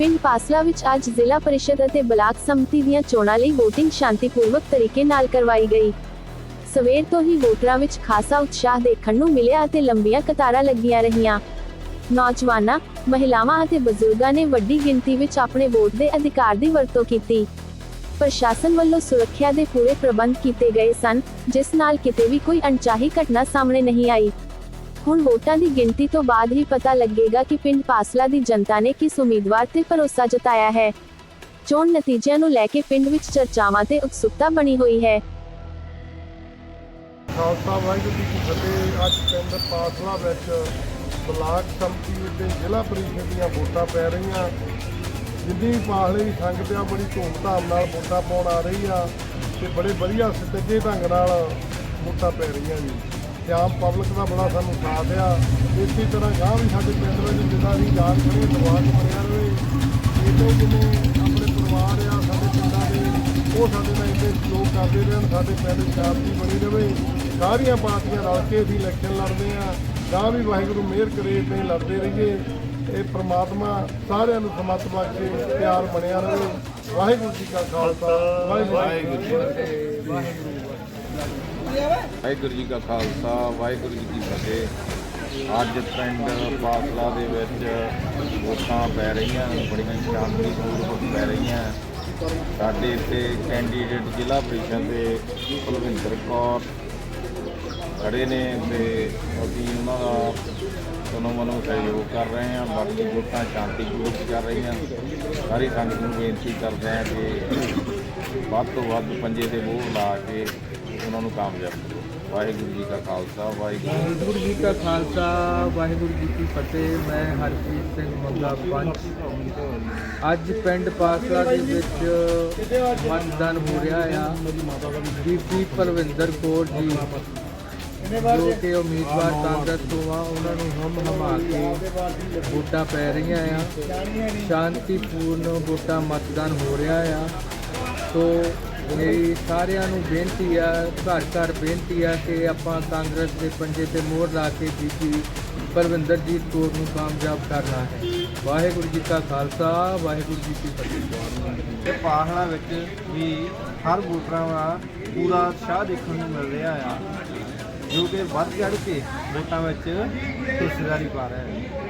ਪਿੰਡ ਪਾਸਲਾ ਵਿੱਚ ਅੱਜ ਜ਼ਿਲ੍ਹਾ ਪਰਿਸ਼ਦ ਅਤੇ ਬਲਾਕ ਸੰਮਤੀ ਦੀਆਂ ਚੋਣਾਂ ਲਈ VOTING ਸ਼ਾਂਤੀਪੂਰਵਕ ਤਰੀਕੇ ਨਾਲ ਕਰਵਾਈ ਗਈ। ਸਵੇਰ ਤੋਂ ਹੀ ਵੋਟਰਾਂ ਵਿੱਚ ਖਾਸਾ ਉਤਸ਼ਾਹ ਦੇਖਣ ਨੂੰ ਮਿਲਿਆ ਅਤੇ ਲੰਬੀਆਂ ਕਤਾਰਾਂ ਲੱਗੀਆਂ ਰਹੀਆਂ। ਨੌਜਵਾਨਾਂ, ਮਹਿਲਾਵਾਂ ਅਤੇ ਬਜ਼ੁਰਗਾਂ ਨੇ ਵੱਡੀ ਗਿਣਤੀ ਵਿੱਚ ਆਪਣੇ ਵੋਟ ਦੇ ਅਧਿਕਾਰ ਦੀ ਵਰਤੋਂ ਕੀਤੀ। ਪ੍ਰਸ਼ਾਸਨ ਵੱਲੋਂ ਸੁਰੱਖਿਆ ਦੇ ਪੂਰੇ ਪ੍ਰਬੰਧ ਕੀਤੇ ਗਏ ਸਨ, ਜਿਸ ਨਾਲ ਕਿਤੇ ਵੀ ਕੋਈ ਅਣਚਾਹੀ ਘਟਨਾ ਸਾਹਮਣੇ ਨਹੀਂ ਆਈ। ਹੁਣ ਵੋਟਾਂ ਦੀ ਗਿਣਤੀ ਤੋਂ ਬਾਅਦ ਹੀ ਪਤਾ ਲੱਗੇਗਾ ਕਿ ਪਿੰਡ ਪਾਸਲਾ ਦੀ ਜਨਤਾ ਨੇ ਕਿਸ ਉਮੀਦਵਾਰ ਤੇ ਭਰੋਸਾ ਜਤਾਇਆ ਹੈ। ਚੋਣ ਨਤੀਜਿਆਂ ਨੂੰ ਲੈ ਕੇ ਪਿੰਡ ਵਿੱਚ ਚਰਚਾਵਾਂ ਤੇ ਉਤਸੁਕਤਾ ਬਣੀ ਹੋਈ ਹੈ। ਖਾਲਸਾ ਵਾਹਿਗੁਰੂ ਜੀ ਕੀ ਫਤਿਹ। ਅੱਜ ਪਿੰਡ ਪਾਸਲਾ ਵਿੱਚ ਬਲਾਕ ਸੰਮਤੀ ਅਤੇ ਜ਼ਿਲ੍ਹਾ ਪਰਿਸ਼ਦ ਦੀਆਂ ਵੋਟਾਂ ਪੈ ਰਹੀਆਂ। ਜਿੰਨੀ ਵੀ ਪਾਸਲੇ ਦੀ ਸੰਗਤ ਆ, ਬੜੀ ਧੂਮਧਾਮ ਨਾਲ ਵੋਟਾਂ ਪਾਉਣ ਆ ਰਹੀ ਆ ਤੇ ਬੜੇ ਵਧੀਆ ਸਤਿਜੇ ਢੰਗ ਨਾਲ ਵੋਟਾਂ ਪੈ ਰਹੀਆਂ ਜੀ। ਤੇ ਆਮ ਪਬਲਿਕ ਦਾ ਬੜਾ ਸਾਨੂੰ ਸਾਥ ਆ, ਇਸੇ ਤਰ੍ਹਾਂ ਗਾਂ ਵੀ ਸਾਡੇ ਪਿੰਡ ਵਿੱਚ ਜਿੱਦਾਂ ਦੀ ਯਾਦ ਕਰੀਏ ਦਿਮਾਗ ਬਣਿਆ ਰਹੇ ਇਹਦੇ ਜਿੰਨੇ ਆਪਣੇ ਪਰਿਵਾਰ ਆ, ਸਾਡੇ ਪਿੰਡਾਂ ਦੇ, ਉਹ ਸਾਡੇ ਨਾਲ ਇੰਨੇ ਸਹਿਯੋਗ ਕਰਦੇ ਰਹਿਣ, ਸਾਡੇ ਪਿੰਡ ਦੀ ਸ਼ਾਂਤੀ ਬਣੀ ਰਹੇ, ਸਾਰੀਆਂ ਪਾਰਟੀਆਂ ਰਲ ਕੇ ਅਸੀਂ ਇਲੈਕਸ਼ਨ ਲੜਦੇ ਆ ਗਾਂ ਵੀ ਵਾਹਿਗੁਰੂ ਮਿਹਰ ਕਰੇ ਤੇ ਲੜਦੇ ਰਹੀਏ, ਇਹ ਪ੍ਰਮਾਤਮਾ ਸਾਰਿਆਂ ਨੂੰ ਸਮਤ ਕੇ ਪਿਆਰ ਬਣਿਆ ਰਹੇ, ਵਾਹਿਗੁਰੂ ਜੀ ਕਾ ਖਾਲਸਾ, ਵਾਹਿਗੁਰੂ ਜੀ ਕੀ ਫਤਿਹ। ਵਾਹਿਗੁਰੂ ਵਾਹਿਗੁਰੂ ਜੀ ਕਾ ਖਾਲਸਾ, ਵਾਹਿਗੁਰੂ ਜੀ ਕੀ ਫਤਿਹ। ਅੱਜ ਪਿੰਡ ਪਾਸਲਾ ਦੇ ਵਿੱਚ ਵੋਟਾਂ ਪੈ ਰਹੀਆਂ, ਬੜੀਆਂ ਸ਼ਾਂਤੀਪੂਰਵਕ ਪੈ ਰਹੀਆਂ। ਸਾਡੇ ਇੱਥੇ ਕੈਂਡੀਡੇਟ ਜ਼ਿਲ੍ਹਾ ਪ੍ਰੀਸ਼ਦ ਦੇ ਕੁਲਵਿੰਦਰ ਕੌਰ ਖੜੇ ਨੇ ਤੇ ਅਸੀਂ ਉਹਨਾਂ ਦਾ ਤੁਹਾਨੂੰ ਮਨੋਂ ਸਹਿਯੋਗ ਕਰ ਰਹੇ ਹਾਂ। ਬਾਕੀ ਵੋਟਾਂ ਸ਼ਾਂਤੀਪੂਰਵਕ ਕਰ ਰਹੀਆਂ। ਸਾਰੀ ਸੰਗਤ ਨੂੰ ਬੇਨਤੀ ਕਰਦੇ ਹਾਂ ਕਿ ਵੱਧ ਤੋਂ ਵੱਧ ਪੰਜੇ ਦੇ ਮੋਹਰ ਲਾ ਕੇ ਉਹਨਾਂ ਨੂੰ ਕਾਮਯਾਬ ਕਰੋ। ਵਾਹਿਗੁਰੂ ਜੀ ਕਾ ਖਾਲਸਾ, ਵਾਹਿਗੁਰੂ ਵਾਹਿਗੁਰੂ ਜੀ ਕਾ ਖਾਲਸਾ, ਵਾਹਿਗੁਰੂ ਜੀ ਕੀ ਫਤਿਹ। ਮੈਂ ਹਰਪ੍ਰੀਤ ਸਿੰਘ ਮੰਗਾ ਪੰਚ। ਅੱਜ ਪਿੰਡ ਪਾਸਲਾ ਦੇ ਵਿੱਚ ਮਤਦਾਨ ਹੋ ਰਿਹਾ ਆ। ਬੀਬੀ ਪਰਵਿੰਦਰ ਕੌਰ ਜੀ। ਜੋ ਕਿ ਉਮੀਦਵਾਰ ਕਾਂਗਰਸ ਤੋਂ ਆ ਉਹਨਾਂ ਨੂੰ ਹਮ ਹਮਾ ਕੇ ਵੋਟਾਂ ਪੈ ਰਹੀਆਂ ਆ। ਸ਼ਾਂਤੀਪੂਰਨ ਵੋਟਾਂ ਮਤਦਾਨ ਹੋ ਰਿਹਾ ਆ। ਸੋ ਮੇਰੀ ਸਾਰਿਆਂ ਨੂੰ ਬੇਨਤੀ ਆ ਘਰ ਘਰ ਬੇਨਤੀ ਆ ਕਿ ਆਪਾਂ ਕਾਂਗਰਸ ਦੇ ਪੰਜੇ ਤੇ ਮੋਹਰ ਲਾ ਕੇ ਬੀਬੀ ਪਰਵਿੰਦਰਜੀਤ ਕੌਰ ਨੂੰ ਕਾਮਯਾਬ ਕਰਨਾ ਹੈ। ਵਾਹਿਗੁਰੂ ਜੀ ਕਾ ਖਾਲਸਾ ਵਾਹਿਗੁਰੂ ਜੀ ਕੀ ਫਤਿਹ। ਤੇ ਪਾਹਣਾ ਵਿੱਚ ਵੀ ਹਰ ਵੋਟਰਾਂ ਦਾ ਪੂਰਾ ਉਤਸ਼ਾਹ ਦੇਖਣ ਨੂੰ ਮਿਲ ਰਿਹਾ ਆ। ਜੋ ਕਿ ਵੱਧ ਚੜ ਕੇ ਵੋਟਾਂ ਵਿੱਚ ਹਿੱਸੇਦਾਰੀ ਪਾ ਰਿਹਾ ਹੈ।